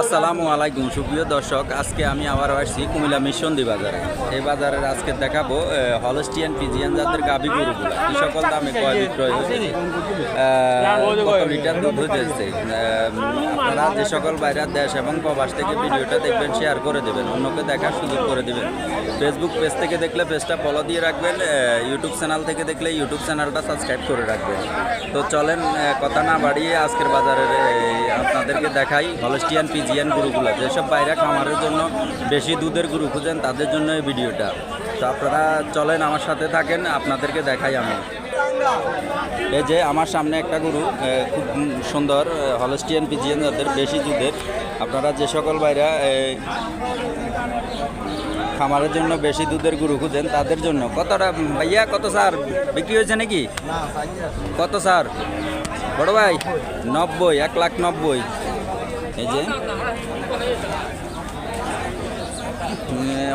আসসালামু আলাইকুম সুপ্রিয় দর্শক। আজকে আমি আবার আসছি কুমিল্লা মিশনদি বাজারে। এই বাজারের আজকে দেখাবো হলস্টিয়ান পিজিয়ান জাতের গাভি গরুগুলা। কি সকল দামে কয় বিক্রয় আহ, কত লিটার দুধ আপনারা যে সকল বাইরের দেশ এবং প্রবাস থেকে ভিডিওটা দেখবেন শেয়ার করে দেবেন। অন্যকে দেখার সুযোগ করে দেবেন। ফেসবুক পেজ থেকে দেখলে পেজটা ফলো দিয়ে রাখবেন ইউটিউব চ্যানেল থেকে দেখলে ইউটিউব চ্যানেলটা সাবস্ক্রাইব করে রাখবেন। তো চলেন কথা না বাড়িয়ে আজকের বাজারের আপনাদেরকে দেখাই হলস্টিয়ান পিজিয়ান গরুগুলো যেসব বাইরে খামারের জন্য বেশি দুধের গরু খুঁজেন তাদের জন্য এই ভিডিওটা। তো আপনারা চলেন আমার সাথে থাকেন আপনাদেরকে দেখাই আমি। এই যে আমার সামনে একটা গরু খুব সুন্দর হলস্টিয়ান পিজিয়ান জাতের বেশি দুধের। আপনারা যে সকল বাইরা খামারের জন্য বেশি দুধের গরু খুঁজেন তাদের জন্য। কতটা ভাইয়া কত স্যার বিক্রি হয়েছে নাকি? কত স্যার বড় ভাই? নব্বই এক লাখ নব্বই। এই যে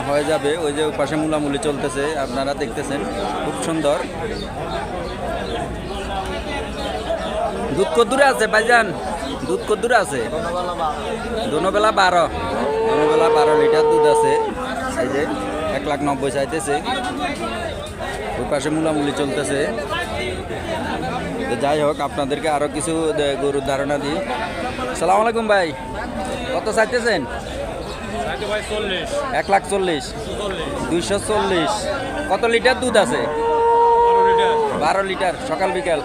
হয়ে যাবে। ওই যে পাশে মুলামুলি চলতেছে, আপনারা দেখতেছেন, খুব সুন্দর। দুধ কদ্দুরে আছে, ভাইজান? দুধ কদ্দুরে আছে? দুনোবেলা বারো। দুনোবেলা বারো লিটার দুধ আছে। এই যে, এক লাখ নব্বই চাইতেছে। ওই পাশে মুলামুলি চলতেছে। যাই হোক, আপনাদেরকে আরও কিছু, দে- গরুর ধারণা দিই। সালাম আলাইকুম ভাই। কত চাইতেছেন? এক লাখ চল্লিশ। দুইশো চল্লিশ। কত লিটার দুধ আছে? বারো লিটার, সকাল, বিকাল।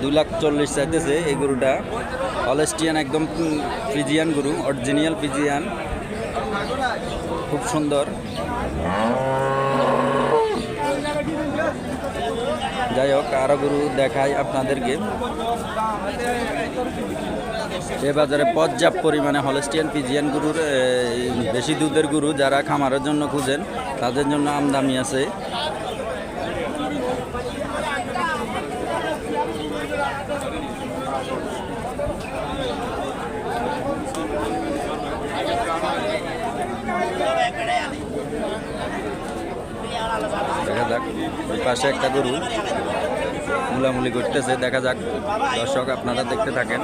দুই লাখ চল্লিশ চাইতেছে এই গরুটা। হলেস্টিয়ান একদম ফিজিয়ান গরু, অরিজিনাল ফিজিয়ান। খুব সুন্দর। যাই হোক, আরও গরু দেখাই আপনাদেরকে। এ বাজারে পর্যাপ্ত পরিমাণে হলেস্টিয়ান পিজিয়ান গরুর বেশি দুধের গরু যারা খামারের জন্য খুঁজেন, তাদের জন্য আমদামি আছে। যাক ওই পাশে একটা গরু মুলামুলি করতেছে দেখা যাক দর্শক আপনারা দেখতে থাকেন।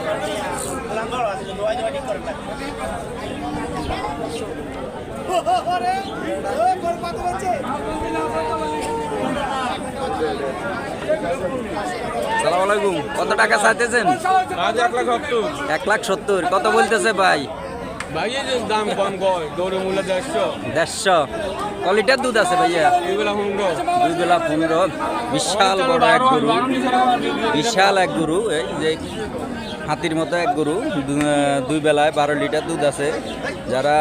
সালাম আলাইকুম কত টাকা চাইতেছেন? এক লাখ সত্তর। কত বলতেছে ভাই? ভাই দাম কম কয় গরু মূল্য দেড়শো। দেড়শো। ক লিটার দুধ আছে ভাইয়া। দুই বেলা পনেরো, বিশাল বড় এক গরু। বিশাল এক গরু, এই যে হাতির মতো এক গরু। দুই বেলায় বারো লিটার দুধ আছে। যারা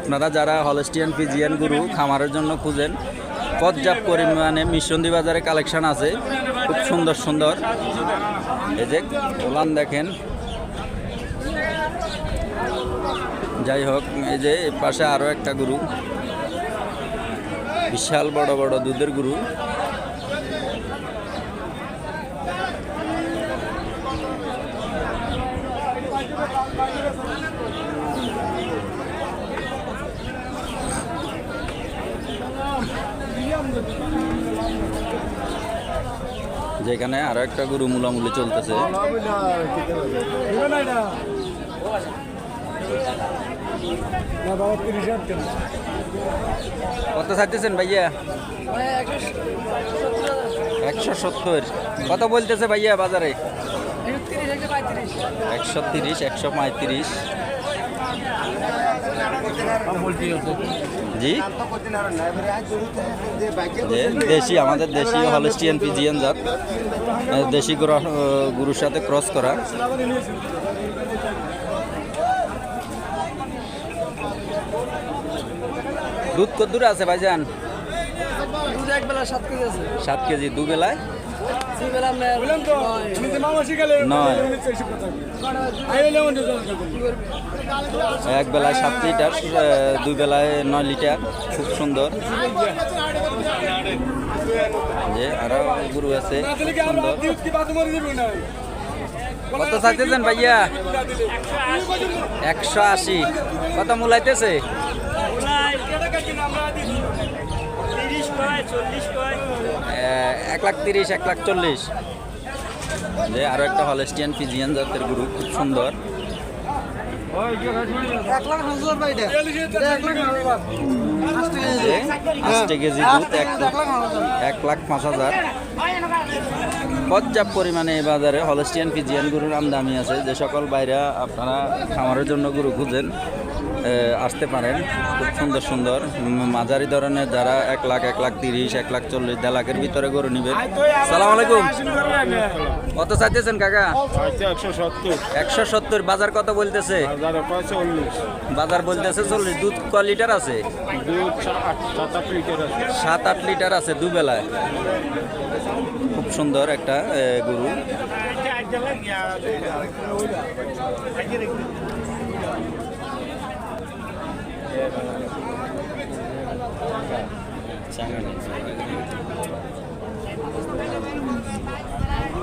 আপনারা যারা হলস্টিয়ান, ফিজিয়ান গরু খামারের জন্য খুঁজেন, পর্যাপ্ত পরিমাণে মিশন্দি বাজারে কালেকশন আছে। খুব সুন্দর সুন্দর। এই যে ওলান দেখেন। যাই হোক, এই যে পাশে আরও একটা গরু। বিশাল বড় বড় দুধের গরু। যেখানে আরও একটা গরু মুলামুলি চলতেছে। কত চাইতেছেন ভাইয়া? একশো সত্তর। কত বলতেছে ভাইয়া বাজারে? একশো তিরিশ, একশো পঁয়ত্রিশ। জি? দেশি, আমাদের দেশি হলস্টিয়ান পিজিয়ান জাত। দেশি গরু গরুর সাথে ক্রস করা। দুধ কত কদ্দুর আছে ভাইজান? দুধ সাত কেজি আছে। সাত কেজি দু বেলায়? এক বেলায় সাত লিটার দুই বেলায় নয় লিটার খুব সুন্দর। যে আরও গরু আছে কত চাইতেছেন ভাইয়া? একশো আশি। কত মূলাইতেছে? এক লাখ তিরিশ এক লাখ চল্লিশ যে আরও একটা হলেস্টিয়ান ফিজিয়ান জাতের গ্রুপ খুব সুন্দর এক লাখ পাঁচ হাজার পর্যাপ্ত পরিমাণে এই বাজারে হলস্টিয়ান পিজিয়ান গরুর আমদামি আছে। যে সকল বাইরা আপনারা খামারের জন্য গরু খুঁজেন আসতে পারেন। খুব সুন্দর সুন্দর মাঝারি ধরনের যারা এক লাখ এক লাখ তিরিশ এক লাখ চল্লিশ দেড় লাখের ভিতরে গরু নেবেন সালাম আলাইকুম। কত চাইতেছেন কাকা? একশো সত্তর। একশো সত্তর বাজার কত বলতেছে? বাজার বলতেছে চল্লিশ দুধ ক লিটার আছে। সাত আট লিটার আছে দুবেলায়। সুন্দর একটা গরু।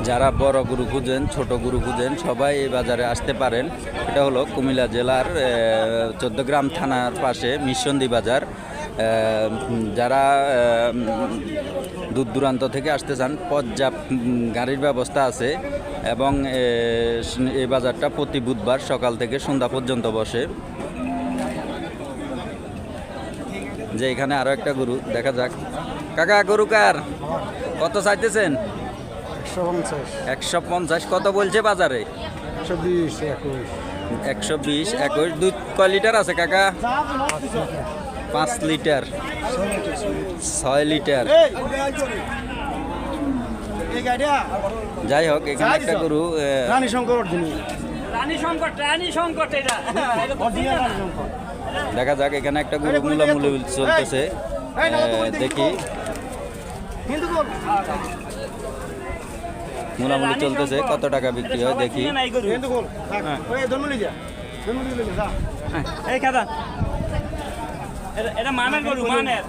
যারা বড় গুরু খুঁজেন, ছোট গুরু খুঁজেন, সবাই এই বাজারে আসতে পারেন। এটা হলো কুমিল্লা জেলার চোদ্দগ্রাম থানার পাশে মিশন্দি বাজার। যারা দূর দূরান্ত থেকে আসতে চান পর্যাপ্ত গাড়ির ব্যবস্থা আছে এবং এই বাজারটা প্রতি বুধবার সকাল থেকে সন্ধ্যা পর্যন্ত বসে। যে এখানে আরও একটা গরু দেখা যাক। কাকা গরু কার? কত চাইতেছেন? একশো পঞ্চাশ। কত বলছে বাজারে? একশো বিশ একুশ। দুধ কয় লিটার আছে কাকা? পাঁচ লিটার ছয় লিটার। যাই হোক এখানে একটা গরু রানী শঙ্কর রানী সংকট রানী সংকট এটা। দেখা যাক এখানে একটা গরু মূলামূলি চলতেছে। আহ, দেখি। মূলামূলি চলতেছে কত টাকা বিক্রি হয় দেখি। এই খাদা এটা- মানের গরু মানের।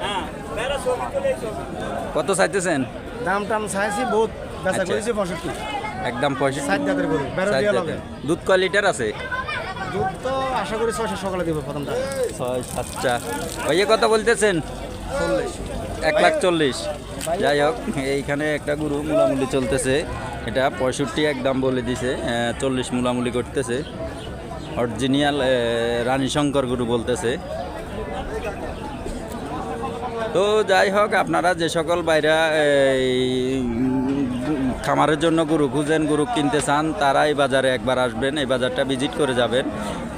হ্যাঁ কত চাইতেছেন? দাম টাম চাইছি বহুত বেচা আচ্ছা। করেছি পঁয়ষট্টি। একদম পঁয়ষট্টি। ষাট জাতের গরু দুধ কয় লিটার আছে? দুধ তো আশা করি ছয়শো সকালে দিব প্রথমটা। ছয় সাতটা। ভাইয়া কত বলতেছেন? এক লাখ চল্লিশ। যাই হোক এইখানে একটা গরু মুলামুলি চলতেছে। এটা পঁয়ষট্টি একদম বলে দিছে আহ, চল্লিশ মুলামুলি করতেছে। অরিজিনাল রানী শঙ্কর গরু বলতেছে। তো যাই হোক, আপনারা যে সকল বাইরা খামারের জন্য গরু খুঁজেন, গরু কিনতে চান তারা এই বাজারে একবার আসবেন, এই বাজারটা ভিজিট করে যাবেন।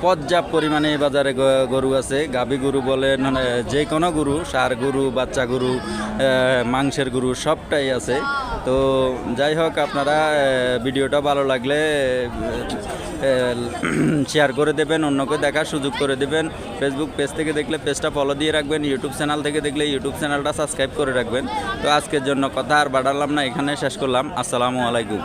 পর্যাপ্ত পরিমাণে এই বাজারে গরু আছে। গাভী গরু বলেন যে কোনো গরু, সার গরু, বাচ্চা গরু মাংসের গরু, সবটাই আছে। তো যাই হোক, আপনারা ভিডিওটা ভালো লাগলে শেয়ার করে দেবেন, অন্যকে দেখার সুযোগ করে দেবেন। ফেসবুক পেজ থেকে দেখলে পেজটা ফলো দিয়ে রাখবেন ইউটিউব চ্যানেল থেকে দেখলে ইউটিউব চ্যানেলটা সাবস্ক্রাইব করে রাখবেন। তো আজকের জন্য কথা আর বাড়ালাম না এখানে শেষ করলাম। আসসালামু আলাইকুম।